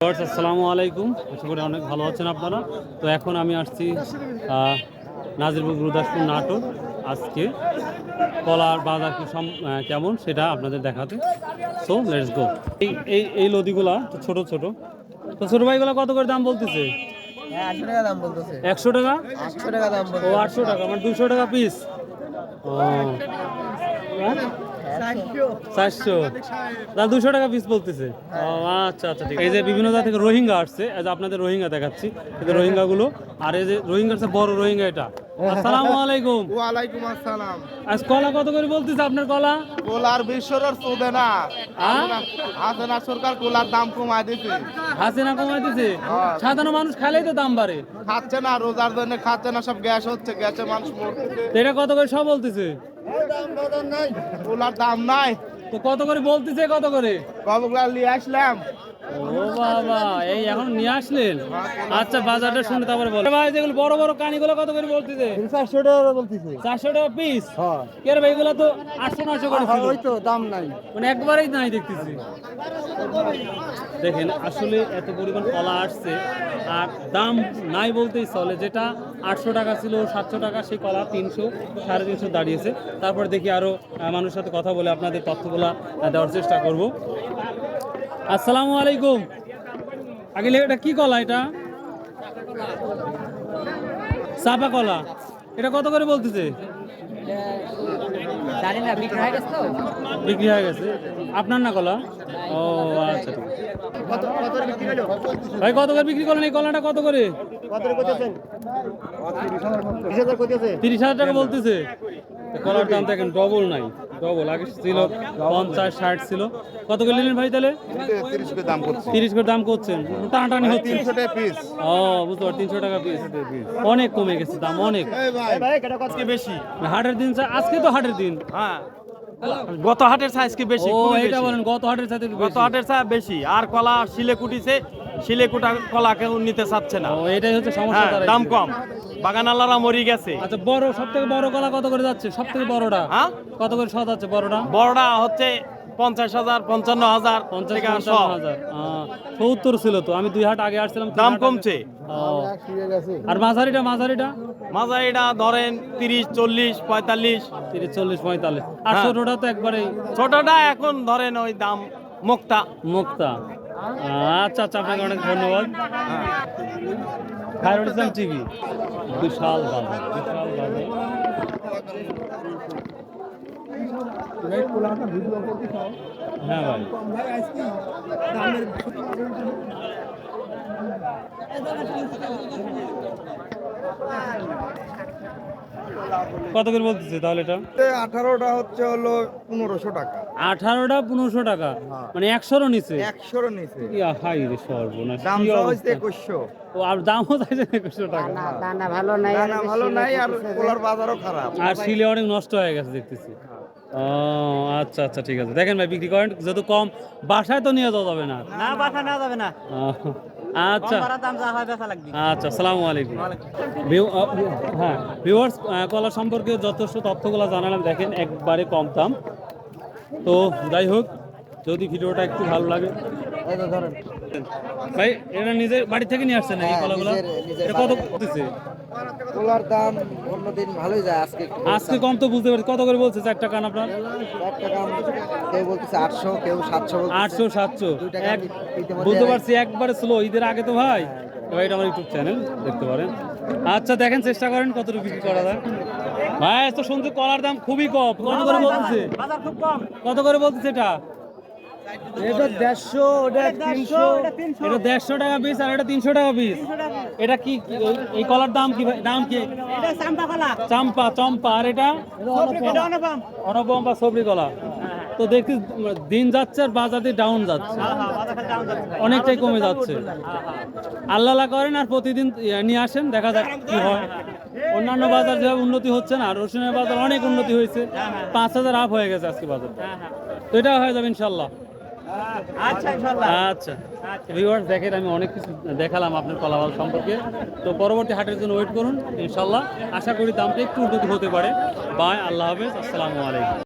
আসসালামু আলাইকুম। আশা করি অনেক ভালো আছেন আপনারা। তো এখন আমি আসছি নাজিরপুর গুরুদাসপুর নাটক। আজকে কলার বাজার কি কেমন সেটা আপনাদের দেখাতে। সো লেটস গো এই এই এই লদিগুলা তো ছোট ছোট। তো ছোট ভাইগুলা কত করে দাম বলতেছে? হ্যাঁ টাকা দাম বলতেছে। একশো টাকা? দাম ও আটশো টাকা মানে দুশো টাকা পিস ও। চারশো। তাহলে দুশো টাকা পিস বলতেছে। আচ্ছা আচ্ছা ঠিক আছে। এই যে বিভিন্ন জায়গা থেকে রোহিঙ্গা আসছে। এই যে আপনাদের রোহিঙ্গা দেখাচ্ছি। এই যে রোহিঙ্গা গুলো আর এই যে রোহিঙ্গা বড় রোহিঙ্গা এটা। আসসালামু আলাইকুম। ওয়ালাইকুম আসসালাম। আজ কলা কত করে বলতেছে আপনার কলা? কোলার বিশ্বর চোদে না হ্যাঁ? হাসিনা সরকার কোলার দাম কমায় দিছে। হাসিনা কমাইতেছে সাধারণ মানুষ খেলেই তো দাম বাড়ে। খাচ্ছে না রোজার জন্য খাচ্ছে না সব গ্যাস হচ্ছে গ্যাসে মানুষ মরতেছে। তো এটা কত করে সব বলতেছে? দাম নাই। তো কত করে বলতেছে কত করে? কবগুলা নিয়ে আসলাম। ও বাবা এই এখন নিয়ে আসলেন? আচ্ছা বাজারটা শুনে তারপরে বল। ভাই যেগুলো বড় বড় কানিগুলো কত করে বলতেছে? চারশো টাকা বলতেছে। চারশো টাকা পিস হ্যাঁ। কেন ভাই এগুলো তো আটশো নশো করে ছিল। ওই তো দাম নাই। মানে একবারেই নাই দেখতেছি। দেখেন আসলে এত পরিমাণ কলা আসছে আর দাম নাই বলতেই চলে। যেটা আটশো টাকা ছিল সাতশো টাকা সেই কলা তিনশো সাড়ে তিনশো দাঁড়িয়েছে। তারপর দেখি আরও মানুষের সাথে কথা বলে আপনাদের তথ্যগুলা দেওয়ার চেষ্টা করব। আসসালামু আলাইকুম। আগে এটা কি কলা এটা? চাপা কলা। এটা কত করে বলতেছে? বিক্রি হয়ে গেছে। আপনার না কলা? ও আচ্ছা ভাই, কত করে বিক্রি করলেন এই কলাটা? কত করে? তিরিশ হাজার টাকা বলতেছে। কলার দাম দেখেন ডবল নাই। ডবল আগে ছিল পঞ্চাশ ষাট ছিল। কত করে নিলেন ভাই তাহলে? তিরিশ করে দাম করছেন। টানাটানি হচ্ছে। তিনশো টাকা পিস ও বুঝতে পারছি তিনশো টাকা পিস অনেক কমে গেছে দাম অনেক। ভাই। কেটা কত বেশি? হাটের দিন আজকে তো হাটের দিন। হ্যাঁ। গত হাটের সাইজকে বেশি ও এটা বেশি। বলেন গত হাটের একটু গত হাটের চা বেশি। আর কলা শিলে কুটিছে শিলে কুটা কলা কেউ নিতে চাচ্ছে না। এটাই হচ্ছে সমস্যা হ্যাঁ দাম কম। বাগান আল্লাহরা মরি গেছে। আচ্ছা বড় সব থেকে বড় কলা কত করে যাচ্ছে? সব থেকে বড়টা? হ্যাঁ? কত করে সদ আছে বড়টা? বড়টা হচ্ছে পঞ্চাশ হাজার পঞ্চান্ন হাজার পঞ্চাশ। হাজার। সত্তর ছিল তো আমি দুই হাট আগে আসছিলাম দাম কমছে। আর মাঝারিটা মাঝারিটা? মাঝারিটা ধরেন তিরিশ চল্লিশ পঁয়তাল্লিশ। তিরিশ চল্লিশ পঁয়তাল্লিশ। আর হ্যাঁ। ছোটটা তো একবারে ছোটটা এখন ধরেন ওই দাম মুক্তা। মুক্তা। আচ্ছা আচ্ছা আপনাকে অনেক ধন্যবাদ। খায়রুল ইসলাম টিভি বিশাল বাজার বিশাল বাজার। হ্যাঁ ভাই। কত করে বলতেছে তাহলে এটা? আঠারোটা হচ্ছে হলো পনেরোশো টাকা। আঠারোটা পনেরোশো টাকা? মানে একশোরও নিচে? একশোর নিচে। ইয়া হাই রে সর্বনাশ দাম? হয়েছে একুশশো। ও আর দামও চাইছে একুশশো টাকা। দানা ভালো নাই দানা ভালো নাই আর পোলার বাজারও খারাপ। আর শিলে অনেক নষ্ট হয়ে গেছে দেখতেছি। ও আচ্ছা আচ্ছা ঠিক আছে। দেখেন ভাই বিক্রি করেন যেহেতু কম বাসায় তো নিয়ে যাওয়া যাবে না। না যাবে না। আচ্ছা। লাগবে। আচ্ছা আলাইকুম। হ্যাঁ ভিউয়ার্স কলা সম্পর্কে যথেষ্ট তথ্যগুলো জানালাম। দেখেন একবারে কম দাম। তো যাই হোক যদি ভিডিওটা একটু ভালো লাগে। এই ভাই এটা নিজের বাড়ি থেকে নিয়ে আসছেন নাকি হ্যাঁ, কলাগুলো? এটা কত করতেছে কোলার দাম অন্যদিন ভালোই যায় আজকে। আজকে কম তো বুঝতে পারছি কত করে বলছে চার টাকা আপনার? এক টাকা কেউ বলতেছে আটশো কেউ সাতশো আটশো সাতশো। বুঝতে পারছি একবারে স্লো ঈদের আগে তো ভাই। ভাই এটা আমার ইউটিউব চ্যানেল দেখতে পারেন। আচ্ছা দেখেন চেষ্টা করেন কতটুকু বিক্রি করা যায়। ভাই এত শুনতে কলার দাম খুবই কম। কত করে বলতেছে? বাজার খুব কম। কত করে বলতেছে এটা? এটা দেড়শো ওটা তিনশো। এটা দেড়শো টাকা পিস আর এটা তিনশো টাকা পিস এটা কি কি- এই- এই কলার দাম কি দাম কি? চাম্পা চম্পা আর এটা? এটা অনবম বা সবরি কলা। তো দেখি দিন যাচ্ছে আর বাজারে ডাউন যাচ্ছে। অনেকটাই কমে যাচ্ছে। আল্লাহ করেন আর প্রতিদিন নিয়ে আসেন দেখা যাক কি হয়। অন্যান্য বাজার যেভাবে উন্নতি হচ্ছে না রসুনের বাজার অনেক উন্নতি হয়েছে। পাঁচ হাজার আপ হয়ে গেছে আজকে বাজার তো এটা হয়ে যাবে ইনশাল্লাহ আচ্ছা ভিউয়ার্স দেখেন, আমি অনেক কিছু দেখালাম আপনার কলাবাল সম্পর্কে। তো পরবর্তী হাটের জন্য ওয়েট করুন ইনশাল্লাহ আশা করি দামটা একটু উন্নতি হতে পারে। বাই আল্লাহ হাফেজ, আসসালামু আলাইকুম।